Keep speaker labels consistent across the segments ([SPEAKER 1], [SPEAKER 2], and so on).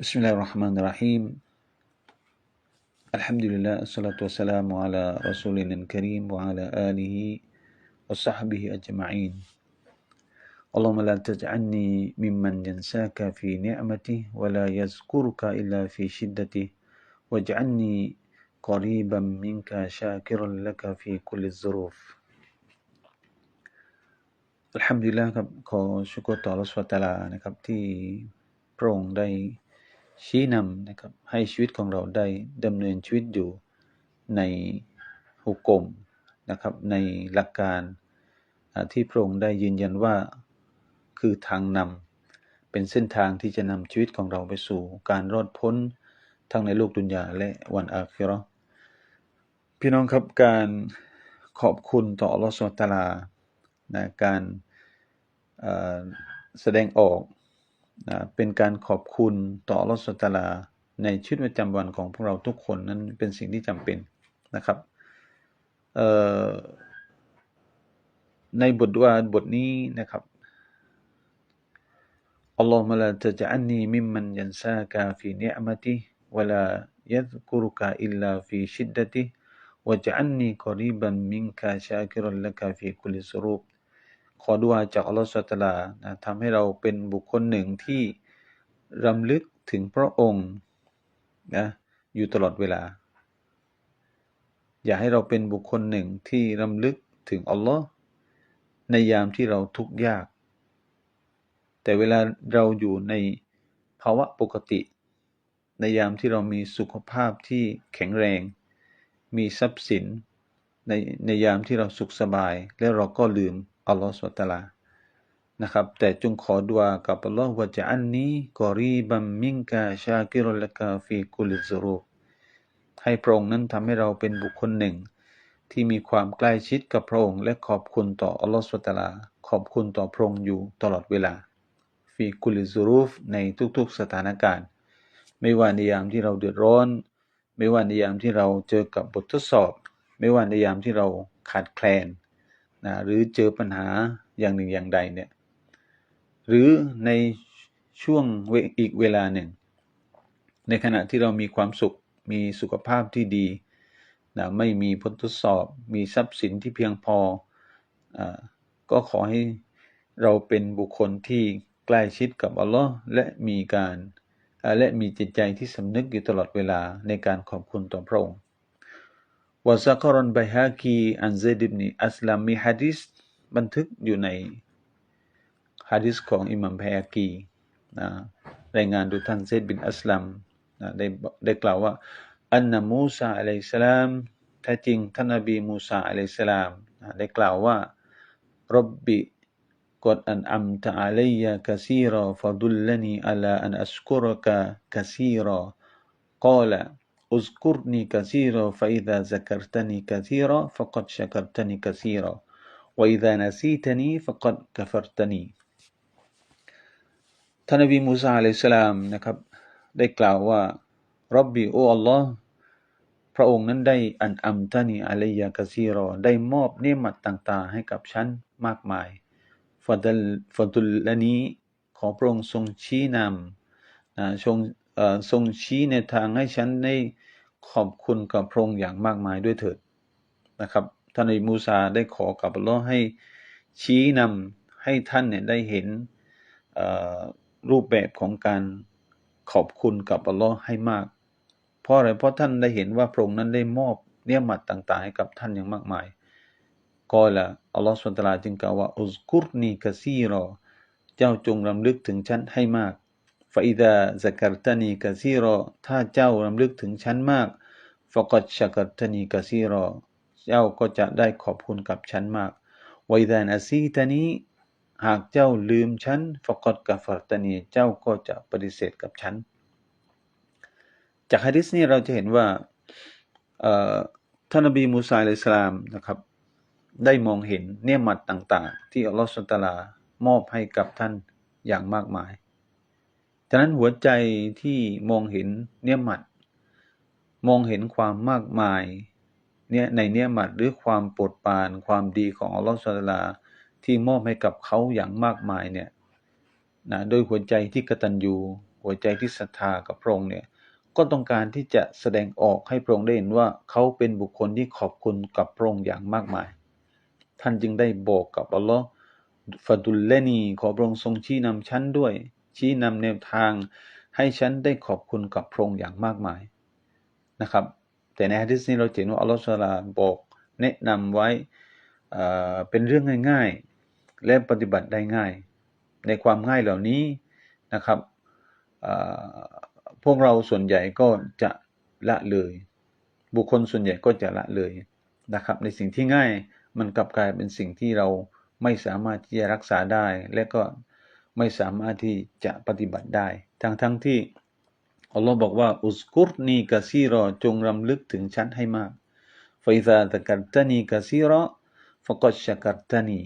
[SPEAKER 1] بسم الله الرحمن الرحيم الحمد لله الصلاة والسلام على رسولنا الكريم وعلى آله وصحبه أجمعين اللهم لا تجعلني ممن ينساك في نعمته ولا يذكرك إلا في شدته واجعلني قريبا منك شاكرا لك في كل الظروف الحمد لله ครับขอชุกรต่อรัสวตาลานะครับที่พระองค์ได้ ชี้นำนะครับให้ชีวิตของเราได้ดำเนินชีวิตอยู่ในหุกกลมนะครับในหลักการที่พระองค์ได้ยืนยันว่าคือทางนำเป็นเส้นทางที่จะนำชีวิตของเราไปสู่การรอดพ้นทั้งในโลกดุนยาและวันอาคิรอพี่น้องครับการขอบคุณต่อลอสุลตารานะการแสดงออก เป็นการขอบคุณต่ออัลลอฮฺสุลาในชีวิตประจำวันของพวกเราทุกคนนั้นเป็นสิ่งที่จำเป็นนะครับในบทว่าบทนี้นะครับอัลลอฮฺมะลาตะจันนีมิมมันยันซากาฟีเนอมติวลายัซกุรุกาอิลลาฟีชิดดติวะจันนีกอรีบันมินกาชาคิรัลลกาฟีคุลิสรูป ขอดุอาจากอัลลอฮฺสุลตารานะทำให้เราเป็นบุคคลหนึ่งที่รำลึกถึงพระองค์นะอยู่ตลอดเวลา อย่าให้เราเป็นบุคคลหนึ่งที่รำลึกถึงอัลลอฮ์ในยามที่เราทุกข์ยาก แต่เวลาเราอยู่ในภาวะปกติ ในยามที่เรามีสุขภาพที่แข็งแรง มีทรัพย์สิน ในในยามที่เราสุขสบาย แล้วเราก็ลืม อัลลอฮฺสุลตารานะครับ แต่จงขอดุอากับอัลลอฮฺว่าจะอันนี้กอรีบัมมิงกาชาคิรุลกาฟีกุลิซรูให้พระองค์นั้นทำให้เราเป็นบุคคลหนึ่ง ที่มีความใกล้ชิดกับพระองค์ และขอบคุณต่ออัลลอฮฺสุลตาราขอบคุณต่อพระองค์อยู่ตลอดเวลาฟีกุลิซรูฟในทุกๆสถานการณ์ ไม่ว่าในยามที่เราเดือดร้อน ไม่ว่าในยามที่เราเจอกับบททดสอบ ไม่ว่าในยามที่เราขาดแคลน นะหรือเจอปัญหาอย่างหนึ่งอย่างใดเนี่ยหรือในช่วงอีกเวลาหนึ่ง ในขณะที่เรามีความสุขมีสุขภาพที่ดีนะไม่มีผลทดสอบ มีทรัพย์สินที่เพียงพออก็ขอให้เราเป็นบุคคลที่ใกล้ชิดกับอัลลอฮ์และมีการและมีจิตใจที่สำนึกอยู่ตลอดเวลาในการขอบคุณต่อพระองค์ วาซักรอนไบฮากีอันเซดิบนีอัสลามมีฮะดิษบันทึกอยู่ในฮะดิษของอิหมัมแพกีนะรายงานโดยท่านเซดบินอัสลัมนะได้ได้กล่าวว่า อันนมูซาอะลัยสลามแท้จริงท่านนบีมูซาอะลัยสลามนะได้กล่าวว่ารับบิกดอันอัมตะอะลัยกะซีรอฟดุลลนีอัลาอันอัสกุรกะกะซีรอกาล اذكرني كثيرا فإذا ذكرتني كثيرا فقد شكرتني كثيرا وإذا نسيتني فقد كفرتني ท่านนบีมูซาอะลัยสลามนะครับได้กล่าวว่ารับบีโออัลลอฮ์พระองค์นั้นได้อันอัมตานีอะลัยยากะซีรอได้มอบเนืมัดต่าง ๆ ให้กับฉันมากมายฟาดลฟาดุลละนี้ขอพระองค์ทรงชี้นำนะทรงทรงชี้ในทางให้ฉันได้ ขอบคุณกับพระองค์อย่างมากมายด้วยเถิดนะครับท่านอิมูซาได้ขอกับอัลลอฮ์ให้ชี้นำให้ท่านเนี่ยได้เห็นรูปแบบของการขอบคุณกับอัลลอฮ์ให้มาก เพราะอะไรเพราะท่านได้เห็นว่าพระองค์นั้นได้มอบเนื้อหมัดต่างๆให้กับท่านอย่างมากมายก็ละอัลลอฮ์สุลตาราจึงกล่าวว่าอุสกุรนีกะซีรอ เจ้าจงรำลึกถึงฉันให้มาก ฟาอิดาซักรตานีกะซีรอถ้าเจ้ารำลึกถึงฉันมากฟกัดชักรตานีกะซีรอเจ้าก็จะได้ขอบคุณกับฉันมากวอิดานอาซีตานีหากเจ้าลืมฉันฟกดกับฟัตานีเจ้าก็จะปฏิเสธกับฉัน จากฮะดิษนี้เราจะเห็นว่าท่านนบีมูซาอิสลามนะครับ ได้มองเห็นเนื้อมัดต่าง ๆ ที่อัลลอฮฺสุลตารามอบให้กับท่านอย่างมากมาย ฉะนั้นหัวใจที่มองเห็นเนื้อมัด มองเห็นความมากมายเนี่ยในเนื้อมัดหรือความโปรดปรานความดีของอัลลอฮฺสุลตาที่มอบให้กับเขาอย่างมากมายเนี่ยนะโดยหัวใจที่กตัญญูหัวใจที่ศรัทธากับพระองค์เนี่ยก็ต้องการที่จะแสดงออกให้พระองค์ได้เห็นว่าเขาเป็นบุคคลที่ขอบคุณกับพระองค์อย่างมากมาย ท่านจึงได้บอกกับอัลลอฮ์ฟาดุลเลนีขอพระองค์ทรงชี้นำฉันด้วย ชี้นำแนวทาง ให้ฉันได้ขอบคุณกับพระองค์อย่างมากมายนะครับ แต่ในฮะดิษนี้เราเห็นว่าอัลลอฮฺสุลาบอกแนะนำไว้เป็นเรื่องง่ายๆ และปฏิบัติได้ง่าย ในความง่ายเหล่านี้นะครับพวกเราส่วนใหญ่ก็จะละเลย บุคคลส่วนใหญ่ก็จะละเลยนะครับ ในสิ่งที่ง่ายมันกลับกลายเป็นสิ่งที่เราไม่สามารถที่จะรักษาได้ และก็ ไม่สามารถที่จะปฏิบัติได้ ทั้งทั้งที่อัลลอฮ์บอกว่าอุสกุรนีกะซีรอจงรำลึกถึงฉันให้มากฟอิซาตะกัตตานีกะซีรอฟกชกัตตานี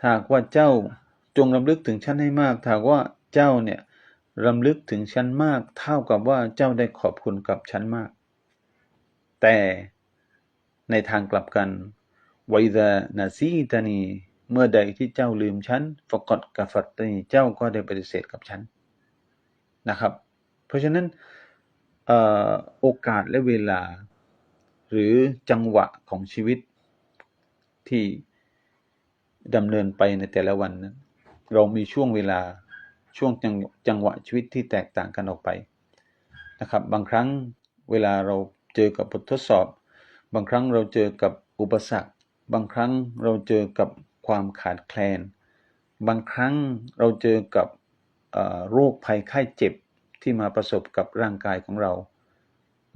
[SPEAKER 1] ถ้าว่าเจ้าจงรำลึกถึงฉันให้มากถ้าว่าเจ้าเนี่ยรำลึกถึงฉันมาก เท่ากับว่าเจ้าได้ขอบคุณกับฉันมาก แต่ในทางกลับกันไวดานาซีตานี เมื่อใดที่เจ้าลืมฉันฟกอดกัฟัตตานีเจ้าก็ได้ปฏิเสธกับฉันนะครับ เพราะฉะนั้นโอกาสและเวลา หรือจังหวะของชีวิตที่ดำเนินไปในแต่ละวันนั้นเรามีช่วงเวลาช่วงจังจังหวะชีวิตที่แตกต่างกันออกไปนะครับ บางครั้งเวลาเราเจอกับบททดสอบ บางครั้งเราเจอกับอุปสรรค บางครั้งเราเจอกับ ความขาดแคลน บางครั้งเราเจอกับโรคภัยไข้เจ็บที่มาประสบกับร่างกายของเรา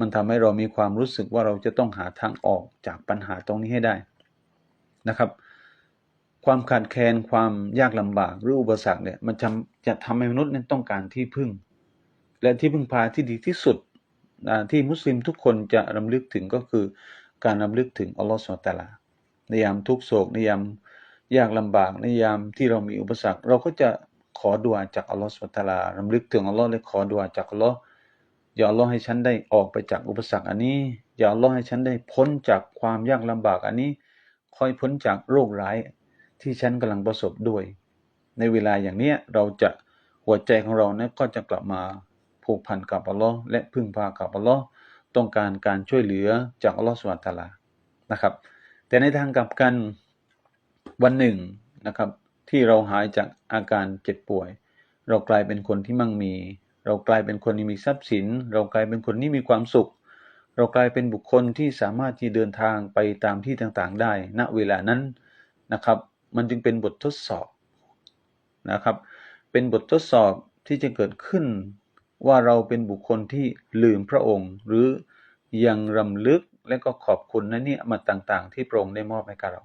[SPEAKER 1] มันทำให้เรามีความรู้สึกว่าเราจะต้องหาทางออกจากปัญหาตรงนี้ให้ได้นะครับ ความขาดแคลนความยากลำบากหรืออุปสรรคเนี่ยมันจะจะทำให้มนุษย์นั้นต้องการที่พึ่ง และที่พึ่งพาที่ดีที่สุดที่มุสลิมทุกคนจะรำลึกถึงก็คือการรำลึกถึงอัลลอฮฺสุลตาลาในยามทุกโศกในยาม ยากลำบากในยามที่เรามีอุปสรรค เราก็จะขอดุอาจากอัลลอฮฺสุลตาลารำลึกถึงอัลลอฮ์และขอดุอาจากอัลลอฮ์อย่าอัลลอฮ์ให้ฉันได้ออกไปจากอุปสรรคอันนี้ อย่าอัลลอฮ์ให้ฉันได้พ้นจากความยากลำบากอันนี้ค่อยพ้นจากโรคร้ายที่ฉันกำลังประสบด้วย ในเวลาอย่างเนี้ยเราจะหัวใจของเรานะก็จะกลับมาผูกพันกับอัลลอฮ์และพึ่งพากับอัลลอฮ์ต้องการการช่วยเหลือจากอัลลอฮ์สุวรรตาลานะครับ แต่ในทางกลับกัน วันหนึ่งนะครับ ที่เราหายจากอาการเจ็บป่วย เรากลายเป็นคนที่มั่งมี เรากลายเป็นคนที่มีทรัพย์สิน เรากลายเป็นคนที่มีความสุข เรากลายเป็นบุคคลที่สามารถที่เดินทางไปตามที่ต่างๆ ได้ ณเวลานั้นนะครับ มันจึงเป็นบททดสอบนะครับ เป็นบททดสอบที่จะเกิดขึ้นว่าเราเป็นบุคคลที่ลืมพระองค์ หรือยังรำลึกและก็ขอบคุณนะเนี่ยมาต่างๆ ที่พระองค์ได้มอบให้กับเรา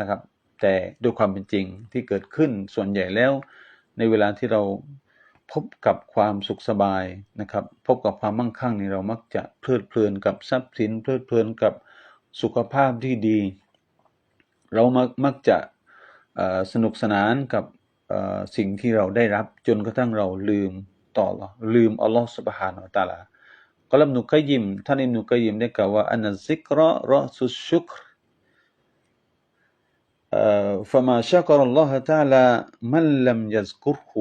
[SPEAKER 1] นะครับ แต่ด้วยความเป็นจริงที่เกิดขึ้นส่วนใหญ่แล้ว ในเวลาที่เราพบกับความสุขสบายนะครับ พบกับความมั่งคั่งนี่เรามักจะเพลิดเพลินกับทรัพย์สิน เพลิดเพลินกับสุขภาพที่ดี เรามักมักจะสนุกสนานกับสิ่งที่เราได้รับจนกระทั่งเราลืมต่อลืมอัลลอฮฺสุบฮานาอัตาลากลัมนุกยิมท่านอิมนุกยิมได้กล่าวว่าอันซิกระรอสุชุกร فما شكر الله تعالى من لم يذكره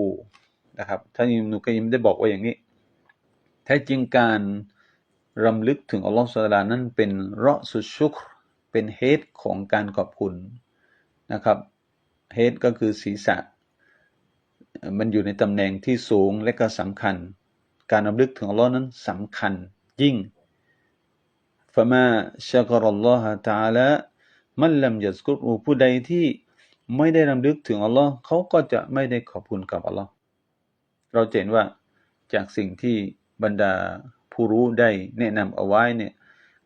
[SPEAKER 1] นะครับท่านอิมนุกยิมได้บอกว่าอย่างนี้แท้จริงการรำลึกถึงอัลลอฮฺสุลตานั้นเป็นรอสุชุกรเป็นเฮดของการขอบคุณนะครับเฮดก็คือศีรษะ มันอยู่ในตำแหน่งที่สูงและก็สำคัญ การรำลึกถึงอัลลอฮ์นั้นสำคัญยิ่งฟะมา ชักรอัลลอฮฺตาลามันลำยัสกุรอูผู้ใดที่ไม่ได้รำลึกถึงอัลลอฮ์เขาก็จะไม่ได้ขอบคุณกับอัลลอฮ์เราเห็นว่าจากสิ่งที่บรรดาผู้รู้ได้แนะนำเอาไว้เนี่ย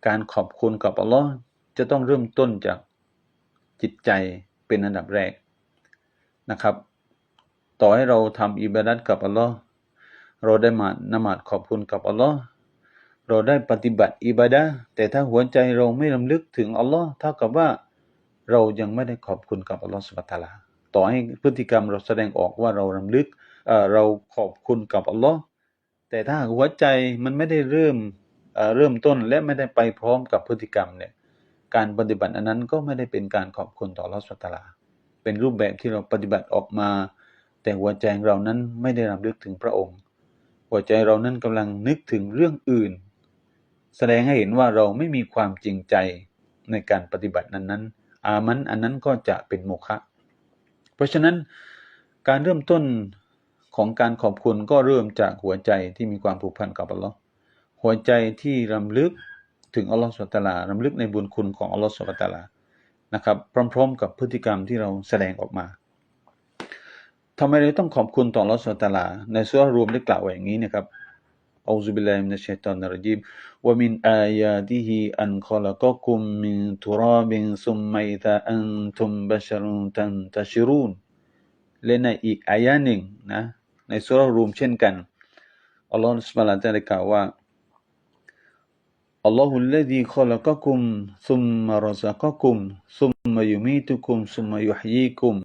[SPEAKER 1] การขอบคุณกับอัลลอฮ์จะต้องเริ่มต้นจากจิตใจเป็นอันดับแรกนะครับ ต่อให้เราทำอิบาดัตกับอัลลอฮ์เราได้มานมาดขอบคุณกับอัลลอฮ์ เราได้ปฏิบัติอิบาดะแต่ถ้าหัวใจเราไม่ลำลึกถึงอัลลอฮ์เท่ากับว่าเรายังไม่ได้ขอบคุณกับอัลลอฮ์สุบตาลาต่อให้พฤติกรรมเราแสดงออกว่าเราลำลึกเราขอบคุณกับอัลลอฮ์แต่ถ้าหัวใจมันไม่ได้เริ่มเริ่มต้นและไม่ได้ไปพร้อมกับพฤติกรรมเนี่ยการปฏิบัติอันนั้นก็ไม่ได้เป็นการขอบคุณต่อลอสตาลา เป็นรูปแบบที่เราปฏิบัติออกมา แต่หัวใจเรานั้นไม่ได้รำลึกถึงพระองค์ หัวใจเรานั้นกำลังนึกถึงเรื่องอื่น แสดงให้เห็นว่าเราไม่มีความจริงใจในการปฏิบัตินั้นๆ อามันอันนั้นก็จะเป็นโมฆะเพราะฉะนั้นการเริ่มต้นของการขอบคุณก็เริ่มจากหัวใจที่มีความผูกพันกับอัลลอฮ์หัวใจที่รำลึกถึงอัลลอฮ์สุลตาลารำลึกในบุญคุณของอัลลอฮ์สุลตาลานะครับพร้อม ๆ กับพฤติกรรมที่เราแสดงออกมาทำไมเราต้องขอบคุณต่ออัลลอฮ์สุลตาลาในสุรรวมได้กล่าวไว้อย่างนี้นะครับ อูซุบิลลาฮิมินัชชัยฏอนรจีมวะมินอายาติฮิอันขลักกุมมินทุราบินซุมมัยตาอันตุมบัชรุนตันตชิรูนและในอีกอายะหนึ่งนะในสุรรูมเช่นกันอัลลอฮฺสุบฮานะจะได้กล่าวว่าอัลลอฮุลลดีขลักกุมซุมมารซักกุมซุมมายุมีตุกุมซุมมายุฮยีกุม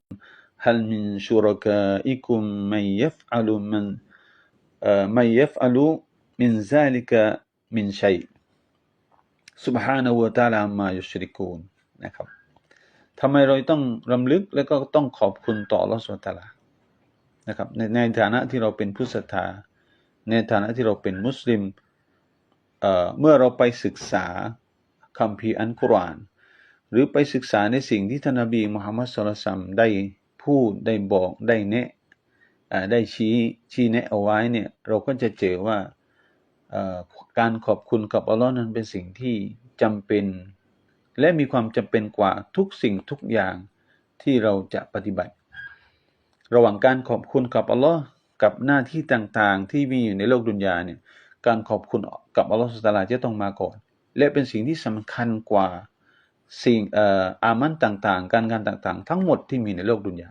[SPEAKER 1] هل من شركائكم من يفعل من من يفعل من ذلك من شيء سبحانه وتعالى ما يشركون นะครับทำไมเราต้องรำลึกและก็ต้องขอบคุณต่อลอสวตาลานะครับในในฐานะที่เราเป็นผู้ศรัทธา ในฐานะที่เราเป็นมุสลิมเเมื่อเราไปศึกษาคัมภีร์อันกุรอาน หรือไปศึกษาในสิ่งที่ท่านนบีมุฮัมมัดสุลตัมได้พูดได้บอกได้แนะได้ชี้ชี้แนะเอาไว้เนี่ยเราก็จะเจอว่า การขอบคุณกับอัลลอฮ์นั้นเป็นสิ่งที่จำเป็น และมีความจำเป็นกว่าทุกสิ่งทุกอย่างที่เราจะปฏิบัติ ระหว่างการขอบคุณกับอัลลอฮ์กับหน้าที่ต่างๆ ที่มีอยู่ในโลกดุนยาเนี่ยการขอบคุณกับอัลลอฮ์สุตาลาจะต้องมาก่อน และเป็นสิ่งที่สำคัญกว่าสิ่งอามันต่างๆ การงานต่างๆ ทั้งหมดที่มีในโลกดุนยา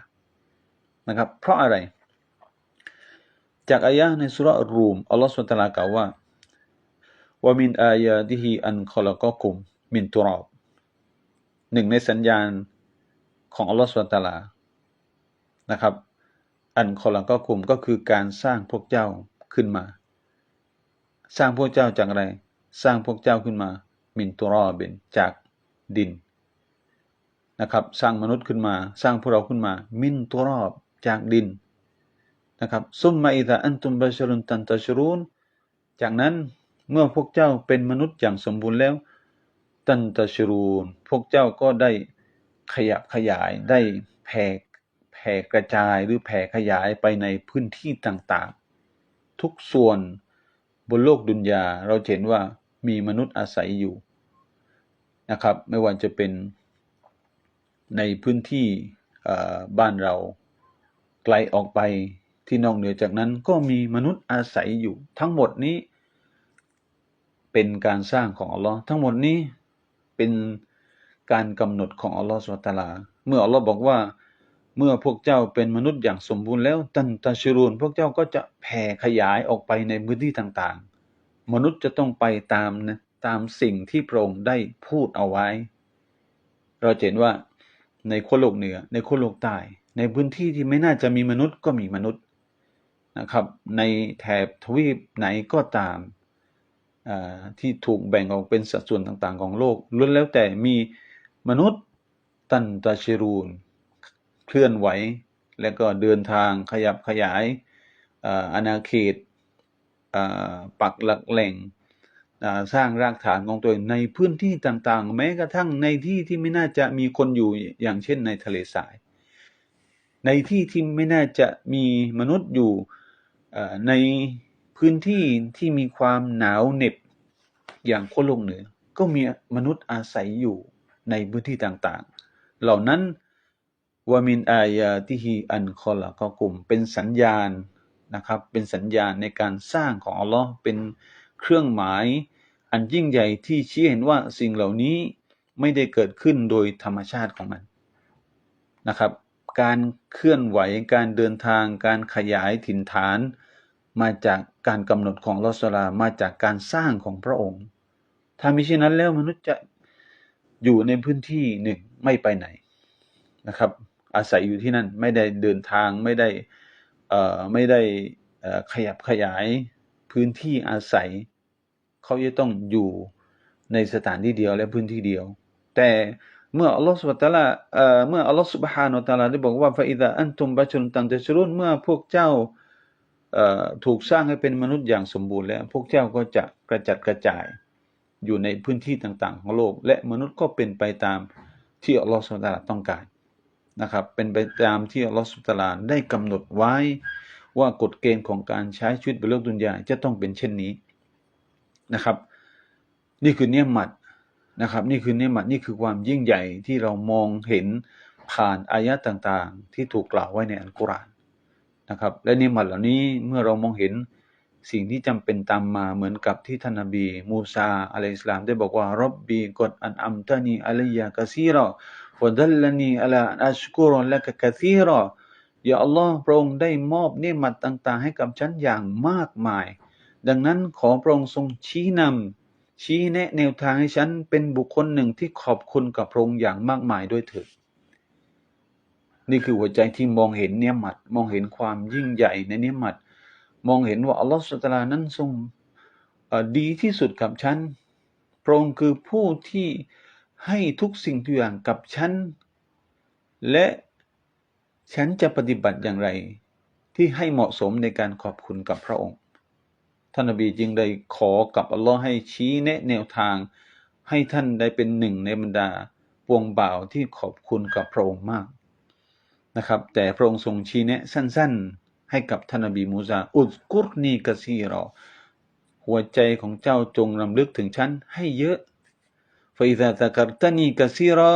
[SPEAKER 1] นะครับ เพราะอะไร จากอายะในสุรรูมอัลลอฮฺสุลตาลากล่าวว่า ว่ามินอายะดิฮีอันคอลกกุม มินตุรอบหนึ่งในสัญญาณของอัลลอฮฺสุลตาลานะครับ อันคอลกกุมก็คือการสร้างพวกเจ้าขึ้นมา สร้างพวกเจ้าจากอะไร สร้างพวกเจ้าขึ้นมา มินตุรอบินจากดินนะครับ สร้างมนุษย์ขึ้นมา สร้างพวกเราขึ้นมา มินตัวรอบจากดินนะครับซุมมาอิดะอันตุมบาชรุนตันตชรูนจากนั้น เมื่อพวกเจ้าเป็นมนุษย์อย่างสมบูรณ์แล้ว ตันตชรูนพวกเจ้าก็ได้ขยับขยายได้แผ่แผ่กระจายหรือแผ่ขยายไปในพื้นที่ต่างๆ ทุกส่วนบนโลกดุนยาเราเห็นว่ามีมนุษย์อาศัยอยู่นะครับ ไม่ว่าจะเป็นในพื้นที่บ้านเราไกลออกไปที่นอกเหนือจากนั้นก็มีมนุษย์อาศัยอยู่ ทั้งหมดนี้ เป็นการสร้างของอัลลอฮ์ทั้งหมดนี้เป็นการกำหนดของอัลลอฮ์สุลตาลา เมื่ออัลลอฮ์บอกว่าเมื่อพวกเจ้าเป็นมนุษย์อย่างสมบูรณ์แล้วตันตาชรูนพวกเจ้าก็จะแผ่ขยายออกไปในพื้นที่ต่างๆ มนุษย์จะต้องไปตามนะตามสิ่งที่พระองค์ได้พูดเอาไว้ เราเห็นว่าในโคโลกเหนือ ในโคโลกใต้ ในพื้นที่ที่ไม่น่าจะมีมนุษย์ก็มีมนุษย์นะครับ ในแถบทวีปไหนก็ตาม ที่ถูกแบ่งออกเป็นสัดส่วนต่างๆ ของโลกล้วนแล้วแต่มีมนุษย์ตันตาชิรูนเคลื่อนไหว แล้วก็เดินทางขยับขยายอาณาเขตปักหลักแหล่งสร้างรากฐานของตัวเองในพื้นที่ต่างๆ แม้กระทั่งในที่ที่ไม่น่าจะมีคนอยู่อย่างเช่นในทะเลทราย ในที่ที่ไม่น่าจะมีมนุษย์อยู่ใน พื้นที่ที่มีความหนาวเหน็บอย่างโคโลกเหนือ ก็มีมนุษย์อาศัยอยู่ในพื้นที่ต่างๆ เหล่านั้นวามินอายาติฮีอันคอละก็กลุ่มเป็นสัญญาณนะครับ เป็นสัญญาณในการสร้างของอัลลอฮ์เป็นเครื่องหมาย อันยิ่งใหญ่ที่ชี้เห็นว่าสิ่งเหล่านี้ไม่ได้เกิดขึ้นโดยธรรมชาติของมันนะครับ การเคลื่อนไหวการเดินทาง การขยายถิ่นฐาน มาจากการกำหนดของลอสลามาจากการสร้างของพระองค์ ถ้ามิเช่นนั้นแล้วมนุษย์จะอยู่ในพื้นที่หนึ่งไม่ไปไหนนะครับ อาศัยอยู่ที่นั่นไม่ได้เดินทางไม่ได้ไม่ได้ขยับขยายพื้นที่อาศัย เขาจะต้องอยู่ในสถานที่เดียวและพื้นที่เดียว แต่เมื่ออัลลอฮฺสุบตะลาเมื่ออัลลอฮฺสุบฮานุตะลาได้บอกว่าฟาอิดะอันตุมบะชุนตังเตชรุนเมื่อพวกเจ้า ถูกสร้างให้เป็นมนุษย์อย่างสมบูรณ์แล้ว พวกเจ้าก็จะกระจัดกระจายอยู่ในพื้นที่ต่างๆ ของโลก และมนุษย์ก็เป็นไปตามที่อัลลอฮฺสุลตาราต้องการนะครับ เป็นไปตามที่อัลลอฮฺสุลตาราได้กำหนดไว้ว่ากฎเกณฑ์ของการใช้ชีวิตบนโลกดุนยาจะต้องเป็นเช่นนี้นะครับ นี่คือเนียมัดนะครับ นี่คือเนียมัดนี่คือความยิ่งใหญ่ที่เรามองเห็นผ่านอายะต่างๆ ที่ถูกกล่าวไว้ในอัลกุรอาน นะครับ และนียมัดเหล่านี้เมื่อเรามองเห็นสิ่งที่จำเป็นตามมาเหมือนกับที่ท่านนบีมูซาอะลัยสลามได้บอกว่ารับบีกดอันอัมตานีอะลัยยะกะซีรอฟดัลลนีอะลาอัชกุรละกะกะซีรอยาอัลลอฮ์พระองค์ได้มอบเนืมัดต่าง ๆ ให้กับฉันอย่างมากมาย ดังนั้นขอพระองค์ทรงชี้นำชี้แนะแนวทางให้ฉันเป็นบุคคลหนึ่งที่ขอบคุณกับพระองค์อย่างมากมายด้วยเถิด นี่คือหัวใจที่มองเห็นเนืมัดมองเห็นความยิ่งใหญ่ในเนืมัดมองเห็นว่าอัลลอฮฺสุตลานั้นทรงดีที่สุดกับฉันพระองค์คือผู้ที่ให้ทุกสิ่งทุกอย่างกับฉัน และฉันจะปฏิบัติอย่างไร ที่ให้เหมาะสมในการขอบคุณกับพระองค์ ท่านนบีจึงได้ขอกับอัลลอฮ์ให้ชี้แนะแนวทาง ให้ท่านได้เป็นหนึ่งในบรรดาปวงบ่าวที่ขอบคุณกับพระองค์มาก นะครับ แต่พระองค์ทรงชี้แนะสั้นๆ ให้กับท่านนบีมูซาอุดกุรนีกะซีรอหัวใจของเจ้าจงรำลึกถึงฉันให้เยอะฟอิซาตะกัรตานีกะซีรอ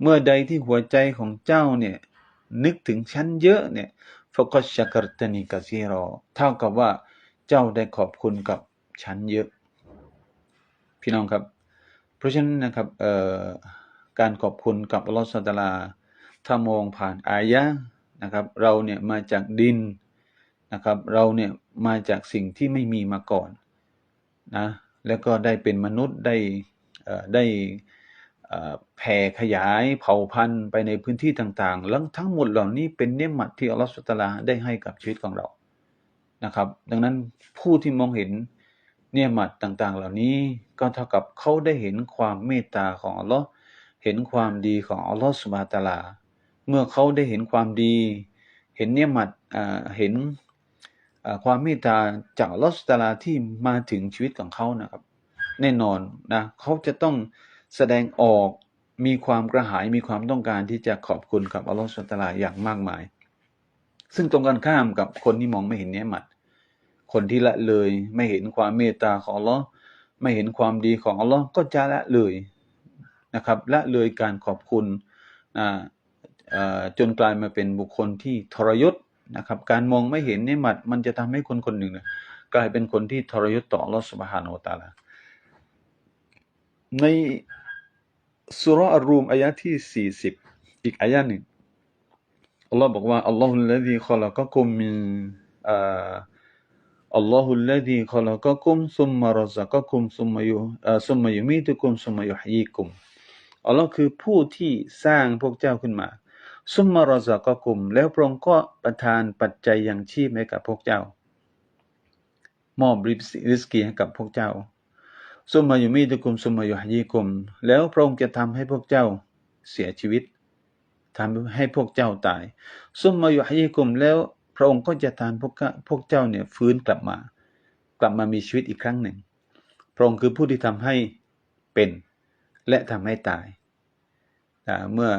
[SPEAKER 1] เมื่อใดที่หัวใจของเจ้าเนี่ยนึกถึงฉันเยอะเนี่ยฟกัชกัรตานีกะซีรอเท่ากับว่าเจ้าได้ขอบคุณกับฉันเยอะ พี่น้องครับ เพราะฉะนั้นนะครับการขอบคุณกับอัลลอฮฺสัตลา ถ้ามองผ่านอายะนะครับ เราเนี่ยมาจากดินนะครับ เราเนี่ยมาจากสิ่งที่ไม่มีมาก่อนนะแล้วก็ได้เป็นมนุษย์ได้ได้แผ่ขยายเผ่าพันธุ์ไปในพื้นที่ต่างๆแล้วทั้งหมดเหล่านี้เป็นเนื้อหมัดที่อัลลอฮฺสุตลาได้ให้กับชีวิตของเรานะครับ ดังนั้นผู้ที่มองเห็นเนื้อหมัดต่างๆ เหล่านี้ก็เท่ากับเขาได้เห็นความเมตตาของอัลลอฮ์เห็นความดีของอัลลอฮฺสุบาตาลา เมื่อเขาได้เห็นความดี เห็นเนี่ยมัดเห็นความเมตตาจากลอสตาลาที่มาถึงชีวิตของเขานะครับ แน่นอนนะเขาจะต้องแสดงออกมีความกระหายมีความต้องการที่จะขอบคุณกับอัลลอฮฺสุตาลาอย่างมากมาย ซึ่งตรงกันข้ามกับคนที่มองไม่เห็นเนี่ยมัด คนที่ละเลยไม่เห็นความเมตตาของอัลลอฮ์ไม่เห็นความดีของอัลลอฮ์ก็จะละเลยนะครับละเลยการขอบคุณ จนกลายมาเป็นบุคคลที่ทรยศนะครับการมองไม่เห็นนี่มัดมันจะทำให้คนคนหนึ่งนี่ยกลายเป็นคนที่ทรยศต่อลอสบฮานอตาลาในสุรอัรูมอายะที่ 40 อีกอายะหนึ่งอัลลอฮ์บอกว่าอัลลอฮุลลดีขลักกุมมินอัลลอฮุลลดีขลักกุมซุมมารซักกุมซุมมายุซุมมายุมีตุกุมซุมมายุฮีกุมอัลลอฮ์คือผู้ที่สร้างพวกเจ้าขึ้นมา ซุมมารซากกุม แล้วพระองค์ก็ประทานปัจจัยยังชีพให้กับพวกเจ้า มอบริสกีให้กับพวกเจ้า ซุมมายุมีตุกุม ซุมมายุฮยีกุม แล้วพระองค์จะทำให้พวกเจ้าเสียชีวิตทำให้พวกเจ้าตาย ซุมมายุฮยีกุม แล้วพระองค์ก็จะทำพวกพวกเจ้าเนี่ยฟื้นกลับมา กลับมามีชีวิตอีกครั้งหนึ่ง พระองค์คือผู้ที่ทำให้เป็นและทำให้ตาย เมื่อ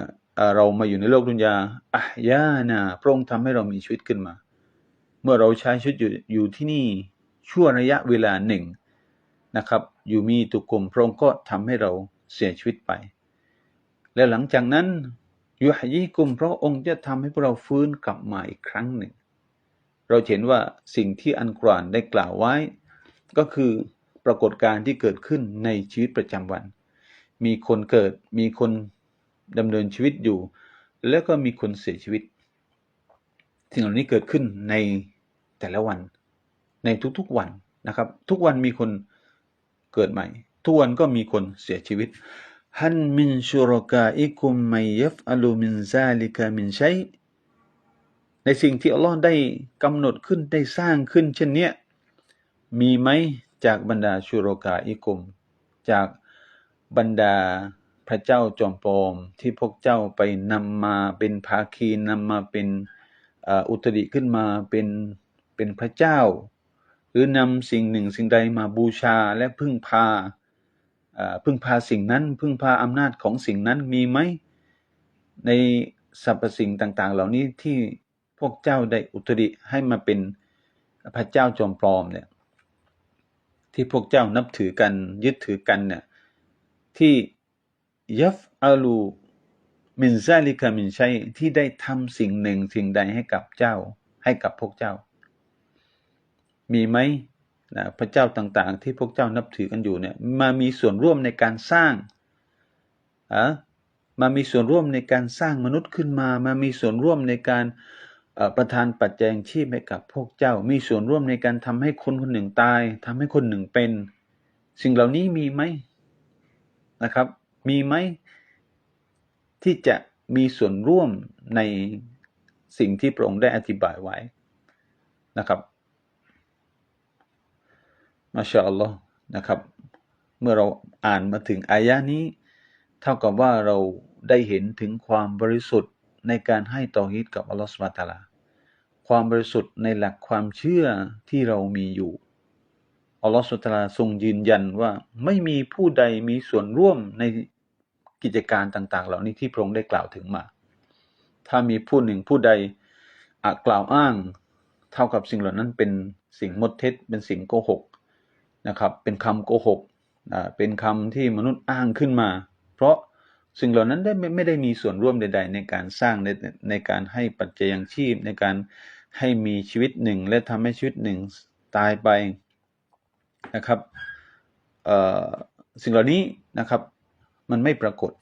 [SPEAKER 1] เรามาอยู่ในโลกดุนยาอะยานาพระองค์ทำให้เรามีชีวิตขึ้นมา เมื่อเราใช้ชีวิตอยู่อยู่ที่นี่ชั่วระยะเวลาหนึ่งนะครับ อยู่มีตุกลมพระองค์ก็ทำให้เราเสียชีวิตไป และหลังจากนั้นยุหยีกุมพระองค์จะทำให้พวกเราฟื้นกลับมาอีกครั้งหนึ่ง เราเห็นว่าสิ่งที่อันกรานได้กล่าวไว้ ก็คือปรากฏการณ์ที่เกิดขึ้นในชีวิตประจำวัน มีคนเกิดมีคน ดำเนินชีวิตอยู่ แล้วก็มีคนเสียชีวิตสิ่งเหล่านี้เกิดขึ้นในแต่ละวันในทุกๆวันนะครับ ทุกวันมีคนเกิดใหม่ ทุกวันก็มีคนเสียชีวิตฮันมินชูรกาอิคุมไมยัฟอลูมินซาลิกามินชัยในสิ่งที่อัลลอฮ์ได้กำหนดขึ้นได้สร้างขึ้น เช่นเนี้ยมีไหมจากบรรดาชูโรกาอิกุม จากบรรดา พระเจ้าจอมปลอมที่พวกเจ้าไปนำมาเป็นภาคีนำมาเป็นอุตริขึ้นมาเป็นเป็นพระเจ้า หรือนำสิ่งหนึ่งสิ่งใดมาบูชาและพึ่งพาพึ่งพาสิ่งนั้น พึ่งพาอำนาจของสิ่งนั้นมีไหมในสรรพสิ่งต่าง ๆ เหล่านี้ที่พวกเจ้าได้อุตริให้มาเป็นพระเจ้าจอมปลอมเนี่ยที่พวกเจ้านับถือกันยึดถือกันเนี่ยที่ ยัฟอาลูมินซาลิกามินชัยที่ได้ทำสิ่งหนึ่งสิ่งใดให้กับเจ้า ให้กับพวกเจ้า มีไหมนะพระเจ้าต่างๆ ที่พวกเจ้านับถือกันอยู่เนี่ยมามีส่วนร่วมในการสร้างอะมามีส่วนร่วมในการสร้างมนุษย์ขึ้นมา มามีส่วนร่วมในการประทานปัจจัยชีพให้กับพวกเจ้า มีส่วนร่วมในการทำให้คนคนหนึ่งตายทำให้คนหนึ่งเป็น สิ่งเหล่านี้มีไหมนะครับ มีไหมที่จะมีส่วนร่วมในสิ่งที่พระองค์ได้อธิบายไว้นะครับมาชาอัลลอฮ์นะครับ เมื่อเราอ่านมาถึงอายะนี้ เท่ากับว่าเราได้เห็นถึงความบริสุทธิ์ในการให้ตอฮิดกับอัลลอฮฺสุบตาลาความบริสุทธิ์ในหลักความเชื่อที่เรามีอยู่อัลลอฮฺสุบตาลาทรงยืนยันว่าไม่มีผู้ใดมีส่วนร่วมใน กิจการต่าง ๆ เหล่านี้ที่พระองค์ได้กล่าวถึงมา ถ้ามีผู้หนึ่งผู้ใดกล่าวอ้างเท่ากับสิ่งเหล่านั้นเป็นสิ่งมดเท็จ เป็นสิ่งโกหกนะครับ เป็นคำโกหกเป็นคำที่มนุษย์อ้างขึ้นมา เพราะสิ่งเหล่านั้นได้ไม่ไม่ได้มีส่วนร่วมใด ๆ ในการสร้างในในการให้ปัจจัยยังชีพในการให้มีชีวิตหนึ่ง และทำให้ชีวิตหนึ่งตายไปนะครับสิ่งเหล่านี้นะครับ มันไม่ปรากฏ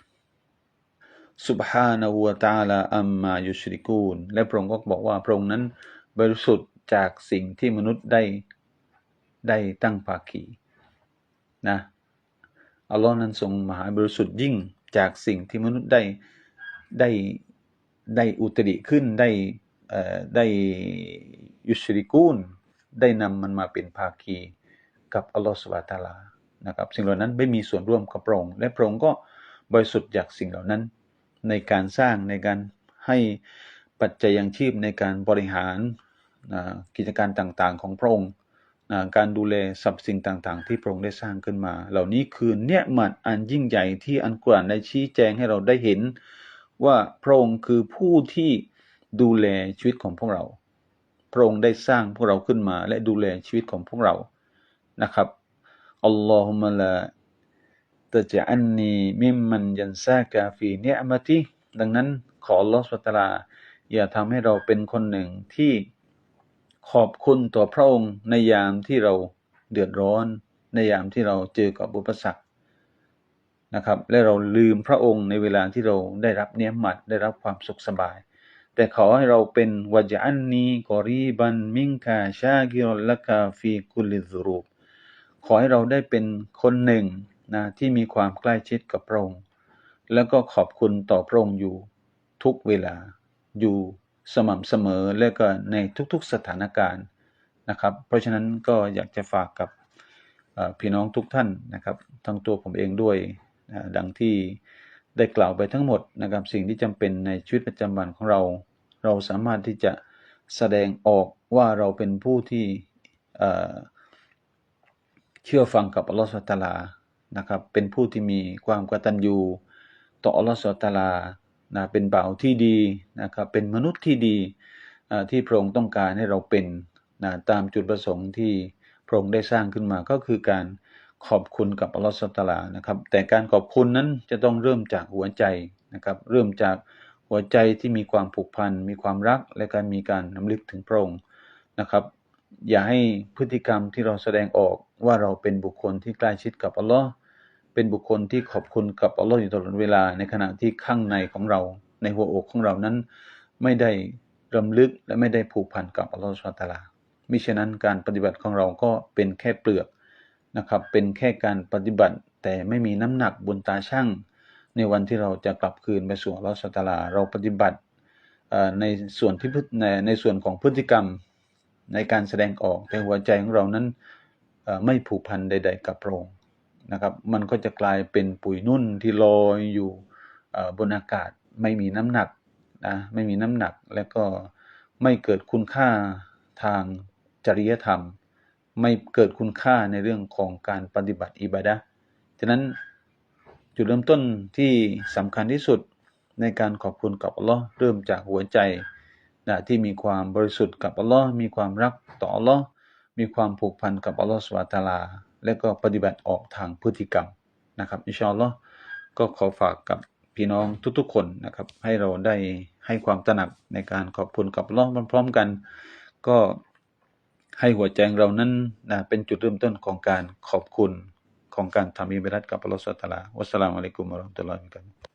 [SPEAKER 1] สุบฮานะฮูวตาลาอัมมายุชริกูนและพระองค์ก็บอกว่าพระองค์นั้นบริสุทธิ์จากสิ่งที่มนุษย์ได้ได้ตั้งภาคีนะอัลลอฮ์นั้นทรงมหาบริสุทธิ์ยิ่งจากสิ่งที่มนุษย์ได้ได้ได้อุตริขึ้นได้ได้ยุชริกูนได้นำมันมาเป็นภาคี กับอัลลอฮ์สุบฮานะฮูวะตาลา นะครับสิ่งเหล่านั้นไม่มีส่วนร่วมกับพระองค์และพระองค์ก็บริสุทธิ์จากสิ่งเหล่านั้น ในการสร้างในการให้ปัจจัยยังชีพในการบริหารกิจการต่างๆ ของพระองค์การดูแลสรรพสิ่งต่างๆ ที่พระองค์ได้สร้างขึ้นมา เหล่านี้คือเนียมัดอันยิ่งใหญ่ที่อันกรานได้ชี้แจงให้เราได้เห็น ว่าพระองค์คือผู้ที่ดูแลชีวิตของพวกเรา พระองค์ได้สร้างพวกเราขึ้นมา และดูแลชีวิตของพวกเรานะครับ อัลลอฮุมะลาตะจะอันนีมิมมันยันซากาฟีเนียมะติดังนั้นขออัลลอฮฺสุบตาลาอย่าทำให้เราเป็นคนหนึ่งที่ขอบคุณต่อพระองค์ในยามที่เราเดือดร้อน ในยามที่เราเจอกับอุปสรรคนะครับ และเราลืมพระองค์ในเวลาที่เราได้รับเนียมัดได้รับความสุขสบาย แต่ขอให้เราเป็นวจอันนีกอรีบันมิงกาชากิรลกาฟีกุลิซรูบ ขอให้เราได้เป็นคนหนึ่งนะที่มีความใกล้ชิดกับพระองค์ แล้วก็ขอบคุณต่อพระองค์อยู่ทุกเวลาอยู่สม่ำเสมอและก็ในทุกๆสถานการณ์นะครับ เพราะฉะนั้นก็อยากจะฝากกับพี่น้องทุกท่านนะครับ ทั้งตัวผมเองด้วยดังที่ได้กล่าวไปทั้งหมดนะครับสิ่งที่จำเป็นในชีวิตประจำวันของเรา เราสามารถที่จะแสดงออกว่าเราเป็นผู้ที่ เชื่อฟังกับอัลลอฮฺสุบฮานะฮูวะตาลานะครับ เป็นผู้ที่มีความกตัญญูต่ออัลลอฮฺสุบฮานะฮูวะตาลานะเป็นบ่าวที่ดีนะครับ เป็นมนุษย์ที่ดีที่พระองค์ต้องการให้เราเป็นนะตามจุดประสงค์ที่พระองค์ได้สร้างขึ้นมาก็คือการขอบคุณกับอัลลอฮฺสุบฮานะฮูวะตาลานะครับ แต่การขอบคุณนั้นจะต้องเริ่มจากหัวใจนะครับ เริ่มจากหัวใจที่มีความผูกพัน มีความรัก และการมีการนำลึกถึงพระองค์นะครับ อย่าให้พฤติกรรมที่เราแสดงออกว่าเราเป็นบุคคลที่ใกล้ชิดกับอัลลอฮ์เป็นบุคคลที่ขอบคุณกับอัลลอฮ์อยู่ตลอดเวลา ในขณะที่ข้างในของเรา ในหัวอกของเรานั้น ไม่ได้รำลึกและไม่ได้ผูกพันกับอัลลอฮ์สุบฮานะฮูวะตาลามิฉะนั้นการปฏิบัติของเราก็เป็นแค่เปลือกนะครับ เป็นแค่การปฏิบัติ แต่ไม่มีน้ำหนักบนตาช่างในวันที่เราจะกลับคืนไปสู่อัลลอฮ์สุบฮานะฮูวะตาลาเราปฏิบัติในส่วนที่ในในส่วนของพฤติกรรม ในการแสดงออก แต่หัวใจของเรานั้นไม่ผูกพันใด ๆ กับพระองค์นะครับ มันก็จะกลายเป็นปุ๋ยนุ่นที่ลอยอยู่บนอากาศไม่มีน้ำหนักนะไม่มีน้ำหนักและก็ไม่เกิดคุณค่าทางจริยธรรม ไม่เกิดคุณค่าในเรื่องของการปฏิบัติอิบาดะฉะนั้นจุดเริ่มต้นที่สำคัญที่สุดในการขอบคุณกับอัลลอฮ์เริ่มจากหัวใจ นะที่มีความบริสุทธิ์กับอัลลอฮ์มีความรักต่ออัลลอฮ์มีความผูกพันกับอัลลอฮ์สุบฮานะตาลา และก็ปฏิบัติออกทางพฤติกรรมนะครับอินชาอัลลอฮ์ก็ขอฝากกับพี่น้องทุกๆคนนะครับให้เราได้ให้ความตระหนักในการขอบคุณกับอัลลอฮ์พร้อมๆกัน ก็ให้หัวใจเรานั้นนะเป็นจุดเริ่มต้นของการขอบคุณของการทำอิบาดัตกับอัลลอฮ์สุบฮานะวะตาลาวัสสลามุอะลัยกุมวะราะห์มะตุลลอฮิวะบะเราะกาตุฮ์